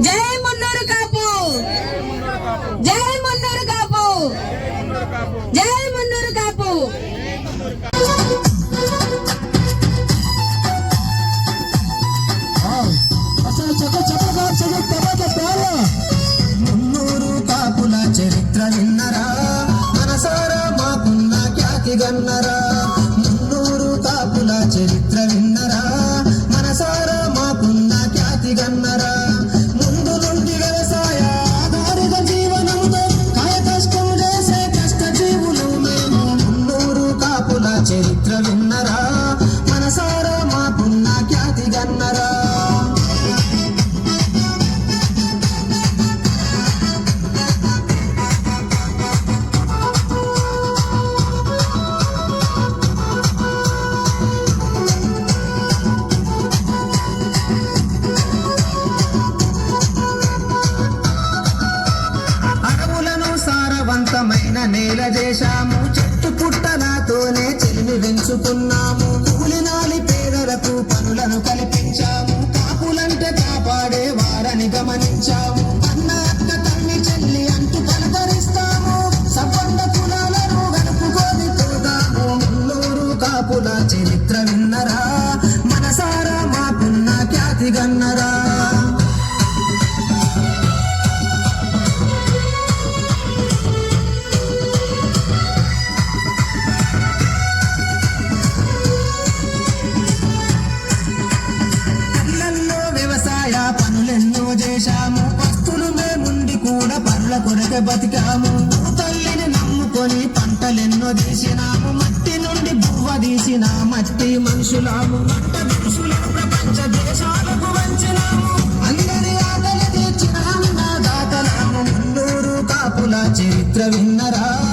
జై మున్నూరు కాపు. జై మున్నూరు కాపు. జై మున్నూరు కాపు. మున్నూరు కాపుల చరిత్ర విన్నరా? మనసారా మాకున్న ఖ్యాతి గన్నరా? మున్నూరు కాపుల చరిత్ర విన్నరా? మనసారా మాకున్న ఖ్యాతి గన్నరా? చేశాము చెట్టు పుట్టలతోనే చెల్లి పెంచుకున్నాము. కూలినాలి పేదలకు పనులను కల్పించాము. కాపులంటే కాపాడే వారని గమనించాము. అన్న అక్క తల్లి చెల్లి అంటూ కలకరిస్తాము సబ్బండ కులాలను కలుపుకొని పోదాము కాపుల చరిత్ర విన్నరా. పనుల బతికాము. తల్లిని నమ్ముకొని పంటలెన్నో తీసినాము. మట్టి నుండి బువ్వ తీసిన మట్టి మనుషులాము. మంట ప్రపంచ దేశాలకు వంచినాము. అందరి ఆకలి తీర్చిన దాతలాము మున్నూరు కాపుల చరిత్ర విన్నరా.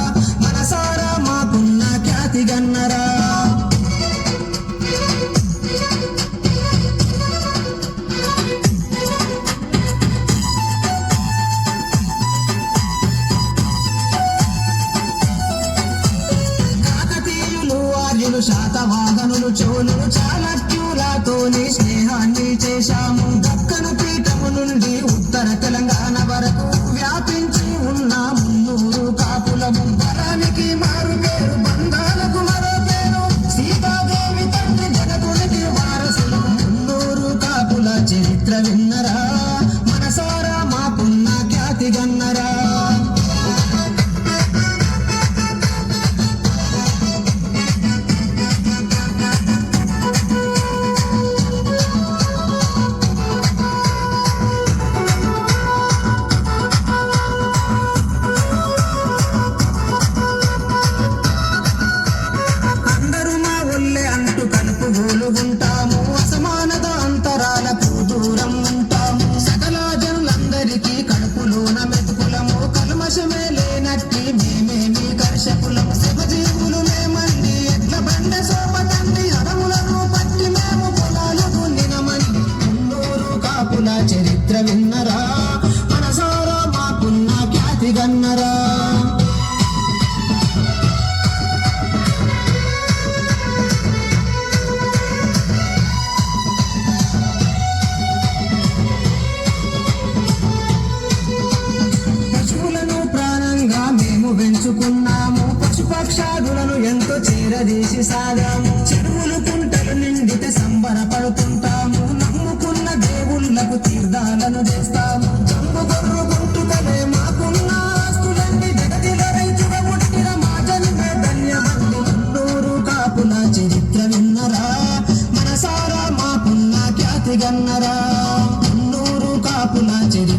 శాతవాహనులు చోళులు చాళక్యులతోని స్నేహాన్ని చేశాము. దక్కను పీఠము నుండి ఉత్తర తెలంగాణ వరకు వ్యాపించి ఉన్న మున్నూరు కాపులము. బలానికి మారు పేరు బంధాలకు మరో పేరు సీతాదేవి తండ్రి జగతునికి వారసులు. మున్నూరు కాపుల చరిత్ర విన్నరా. విన్నరా మనసారా మాకున్న ఖ్యాతి గన్నరా పశువులను మేము పెంచుకున్నాము. పశుపక్షాదులను ఎంతో చేరదీసి సాగాము. మాకున్న ఆస్తులన్నీ జగతిలో రైతుగా పుట్టిన మా జన్మే మనసారా మా పున్న నూరు కాపుల చరిత్ర